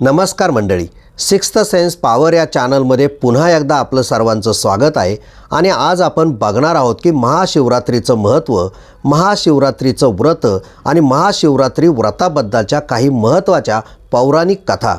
नमस्कार मंडळी. Sixth sense power या चॅनलमध्ये पुन्हा एकदा आपलं सर्वांचं स्वागत आहे आणि आज आपण बघणार आहोत की महाशिवरात्रीचं महत्त्व महाशिवरात्रीचं व्रत आणि महाशिवरात्री व्रताबद्दलच्या काही महत्त्वाच्या पौराणिक कथा.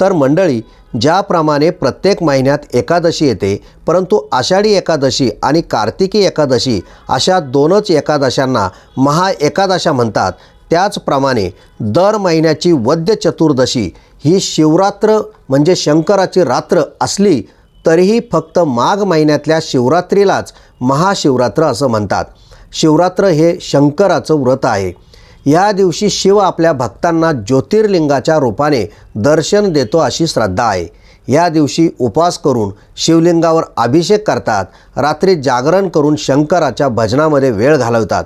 तर मंडळी ज्याप्रमाणे प्रत्येक महिन्यात एकादशी येते परंतु आषाढी एकादशी आणि कार्तिकी एकादशी अशा दोनच एकादशांना महा एकादशा म्हणतात त्याचप्रमाणे दर महिन्याची वद्य चतुर्दशी ही शिवरात्र म्हणजे शंकराची रात्र असली तरीही फक्त माघ महिन्यातल्या शिवरात्रीलाच महाशिवरात्र असं म्हणतात. शिवरात्र हे शंकराचं व्रत आहे. या दिवशी शिव आपल्या भक्तांना ज्योतिर्लिंगाच्या रूपाने दर्शन देतो अशी श्रद्धा आहे. या दिवशी उपवास करून शिवलिंगावर अभिषेक करतात. रात्री जागरण करून शंकराच्या भजनामध्ये वेळ घालवतात.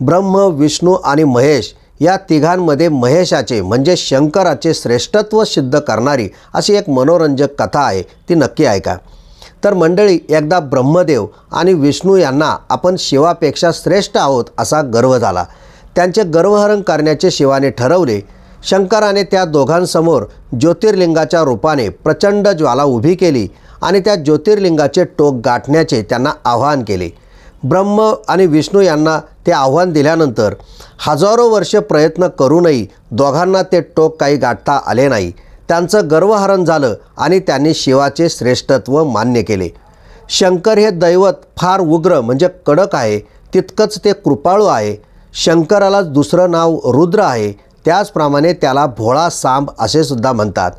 ब्रह्म विष्णू आणि महेश या तिघांमध्ये महेशाचे म्हणजे शंकराचे श्रेष्ठत्व सिद्ध करणारी अशी एक मनोरंजक कथा आहे. ती नक्की ऐका. तर मंडळी एकदा ब्रह्मदेव आणि विष्णू यांना आपण शिवापेक्षा श्रेष्ठ आहोत असा गर्व झाला. त्यांचे गर्वहरण करण्याचे शिवाने ठरवले. शंकराने त्या दोघांसमोर ज्योतिर्लिंगाच्या रूपाने प्रचंड ज्वाला उभी केली आणि त्या ज्योतिर्लिंगाचे टोक गाठण्याचे त्यांना आवाहन केले. ब्रह्म आणि विष्णू यांना ते आव्हान दिल्यानंतर हजारो वर्ष प्रयत्न करूनही दोघांना ते टोक काही गाठता आले नाही. त्यांचं गर्वहरण झालं आणि त्यांनी शिवाचे श्रेष्ठत्व मान्य केले. शंकर हे दैवत फार उग्र म्हणजे कडक आहे तितकंच ते कृपाळू आहे. शंकराला दुसरं नाव रुद्र आहे त्याचप्रमाणे त्याला भोळा सांब असे सुद्धा म्हणतात.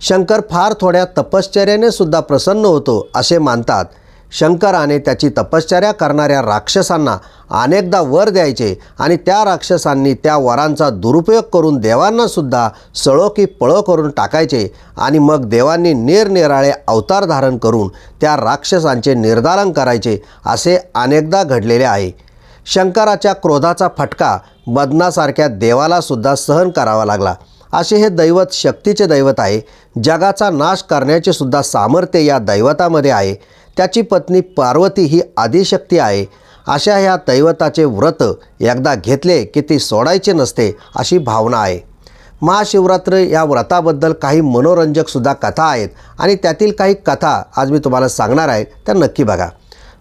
शंकर फार थोड्या तपश्चर्याने सुद्धा प्रसन्न होतो असे मानतात. शंकराने त्याची तपश्चर्या करणाऱ्या राक्षसांना अनेकदा वर द्यायचे आणि त्या राक्षसांनी त्या वरांचा दुरुपयोग करून देवांनासुद्धा सळो की पळो करून टाकायचे आणि मग देवांनी निरनिराळे अवतार धारण करून त्या राक्षसांचे निर्धारण करायचे असे अनेकदा घडलेले आहे. शंकराच्या क्रोधाचा फटका बदनासारख्या देवालासुद्धा सहन करावा लागला. असे हे दैवत शक्तीचे दैवत आहे. जगाचा नाश करण्याचे सुद्धा सामर्थ्य या दैवतामध्ये आहे. त्याची पत्नी पार्वती ही आदिशक्ती आहे. अशा ह्या दैवताचे व्रत एकदा घेतले की ती सोडायचे नसते अशी भावना आहे. महाशिवरात्र या व्रताबद्दल काही मनोरंजकसुद्धा कथा आहेत आणि त्यातील काही कथा आज मी तुम्हाला सांगणार आहे त्या नक्की बघा.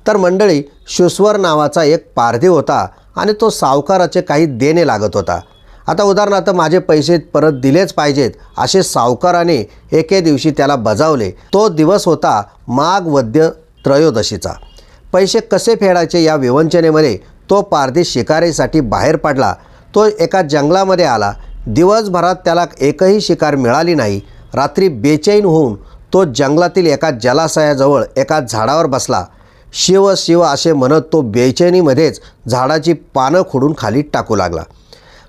तर मंडळी शुस्वर नावाचा एक पारधी होता आणि तो सावकाराचे काही देणे लागत होता. आता उदाहरणार्थ माझे पैसे परत दिलेच पाहिजेत असे सावकाराने एके दिवशी त्याला बजावले. तो दिवस होता माघ वद्य त्रयोदशीचा. पैसे कसे फेडायचे या विवंचनेमध्ये तो पारधी शिकारीसाठी बाहेर पडला. तो एका जंगलामध्ये आला. दिवसभरात त्याला एकही शिकार मिळाली नाही. रात्री बेचैन होऊन तो जंगलातील एका जलाशयाजवळ एका झाडावर बसला. शिव शिव असे म्हणत तो बेचैनीमध्येच झाडाची पानं खोडून खाली टाकू लागला.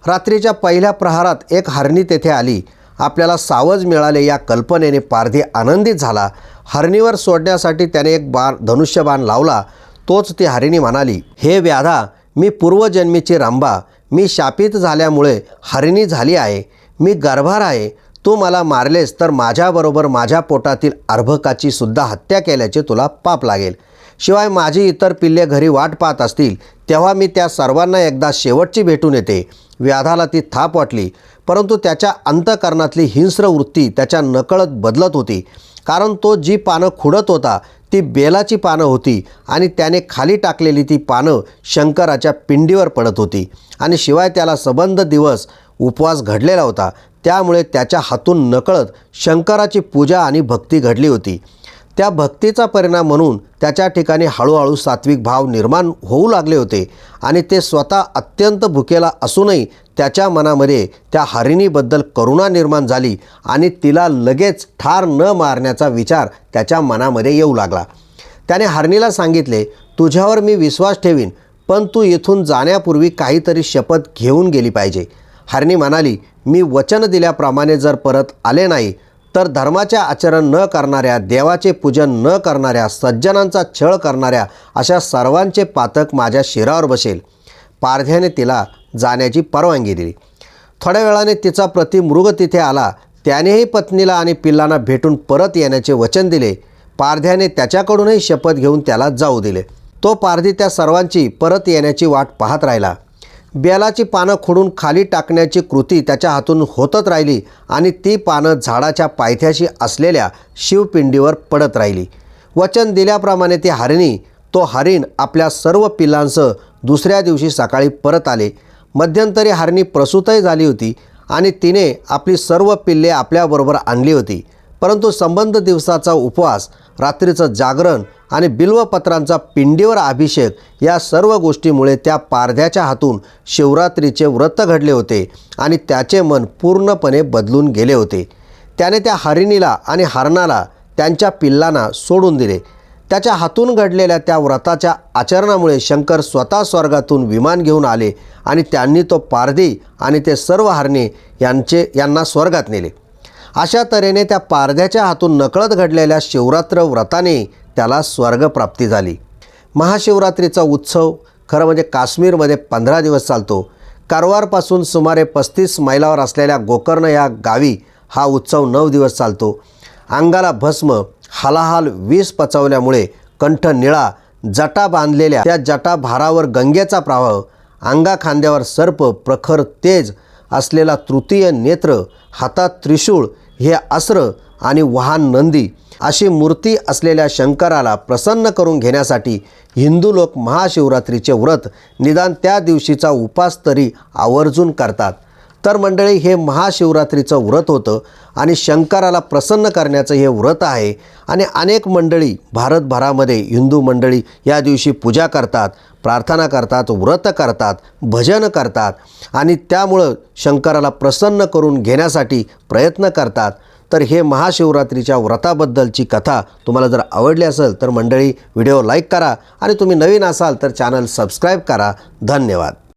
रात्रीच्या पहिल्या प्रहारात एक हरणी तेथे आली. आपल्याला सावज मिळाले या कल्पनेने पारधी आनंदित झाला. हरणीवर सोडण्यासाठी त्याने एक बाण धनुष्यबाण लावला. तोच ती हरिणी म्हणाली हे व्याधा मी पूर्वजन्मीची रंबा. मी शापित झाल्यामुळे हरिणी झाली आहे. मी गर्भार आहे. तू मला मारलेस तर माझ्याबरोबर माझ्या पोटातील अर्भकाची सुद्धा हत्या केल्याचे तुला पाप लागेल. शिवाय माझी इतर पिल्ले घरी वाट पाहत असतील तेव्हा मी त्या सर्वांना एकदा शेवटची भेटून येते. व्याधाला ती थाप वाटली. परंतु त्याच्या अंतकरणातली हिंस्र वृत्ती त्याच्या नकळत बदलत होती. कारण तो जी पानं खुडत होता ती बेलाची पानं होती आणि त्याने खाली टाकलेली ती पानं शंकराच्या पिंडीवर पडत होती. आणि शिवाय त्याला सबंध दिवस उपवास घडलेला होता. त्यामुळे त्याच्या हातून नकळत शंकराची पूजा आणि भक्ती घडली होती. त्या भक्तीचा परिणाम म्हणून त्याच्या ठिकाणी हळूहळू सात्विक भाव निर्माण होऊ लागले होते आणि ते स्वतः अत्यंत भुकेला असूनही त्याच्या मनामध्ये त्या हरिणीबद्दल करुणा निर्माण झाली आणि तिला लगेच ठार न मारण्याचा विचार त्याच्या मनामध्ये येऊ लागला. त्याने हरणीला सांगितले तुझ्यावर मी विश्वास ठेवीन पण तू इथून जाण्यापूर्वी काहीतरी शपथ घेऊन गेली पाहिजे. हरणी म्हणाली मी वचन दिल्याप्रमाणे जर परत आले नाही तर धर्माचे आचरण न करणाऱ्या देवाचे पूजन न करणाऱ्या सज्जनांचा छळ करणाऱ्या अशा सर्वांचे पातक माझ्या शिरावर बसेल. पारध्याने तिला जाण्याची परवानगी दिली. थोड्या वेळाने तिचा प्रति मृग तिथे आला. त्यानेही पत्नीला आणि पिल्लांना भेटून परत येण्याचे वचन दिले. पारध्याने त्याच्याकडूनही शपथ घेऊन त्याला जाऊ दिले. तो पारधी त्या सर्वांची परत येण्याची वाट पाहत राहिला. बेलाची पानं खोडून खाली टाकण्याची कृती त्याच्या हातून होतच राहिली आणि ती पानं झाडाच्या पायथ्याशी असलेल्या शिवपिंडीवर पडत राहिली. वचन दिल्याप्रमाणे ती हरिणी तो हरिण आपल्या सर्व पिल्लांसह दुसऱ्या दिवशी सकाळी परत आले. मध्यंतरी हरिणी प्रसूतही झाली होती आणि तिने आपली सर्व पिल्ले आपल्याबरोबर आणली होती. परंतु संबंध दिवसाचा उपवास रात्रीचं जागरण आणि बिल्वपत्रांचा पिंडीवर अभिषेक या सर्व गोष्टीमुळे त्या पारध्याच्या हातून शिवरात्रीचे व्रत घडले होते आणि त्याचे मन पूर्णपणे बदलून गेले होते. त्याने त्या हरिणीला आणि हरणाला त्यांच्या पिल्लांना सोडून दिले. त्याच्या हातून घडलेल्या त्या व्रताच्या आचरणामुळे शंकर स्वतः स्वर्गातून विमान घेऊन आले आणि त्यांनी तो पारधी आणि ते सर्व हरणे यांचे यांना स्वर्गात नेले. अशा तऱ्हेने त्या पारध्याच्या हातून नकळत घडलेल्या शिवरात्र व्रताने त्याला स्वर्गप्राप्ती झाली. महाशिवरात्रीचा उत्सव खरं म्हणजे काश्मीरमध्ये पंधरा दिवस चालतो. कारवारपासून सुमारे पस्तीस मैलावर असलेल्या गोकर्ण या गावी हा उत्सव नऊ दिवस चालतो. अंगाला भस्म हलाहाल विष पचवल्यामुळे कंठ निळा जटा बांधलेल्या त्या जटा भारावर गंगेचा प्रवाह अंगा खांद्यावर सर्प प्रखर तेज असलेला तृतीय नेत्र हातात त्रिशूळ हे अस्त्र आणि वाहन नंदी अशी मूर्ती असलेल्या शंकराला प्रसन्न करून घेण्यासाठी हिंदू लोक महाशिवरात्रीचे व्रत निदान त्या दिवशीचा उपास तरी आवर्जून करतात. तर मंडळी हे महाशिवरात्रीचं व्रत होतं आणि शंकराला प्रसन्न करण्याचं हे व्रत आहे आणि अनेक मंडळी भारतभरामध्ये हिंदू मंडळी या दिवशी पूजा करतात प्रार्थना करतात व्रत करतात भजन करतात आणि त्यामुळं शंकराला प्रसन्न करून घेण्यासाठी प्रयत्न करतात. तर हे महाशिवरात्रीच्या व्रताबद्दलची कथा तुम्हाला जर आवडली असेल तर मंडळी व्हिडिओ लाईक करा आणि तुम्ही नवीन असाल तर चॅनल सबस्क्राईब करा. धन्यवाद.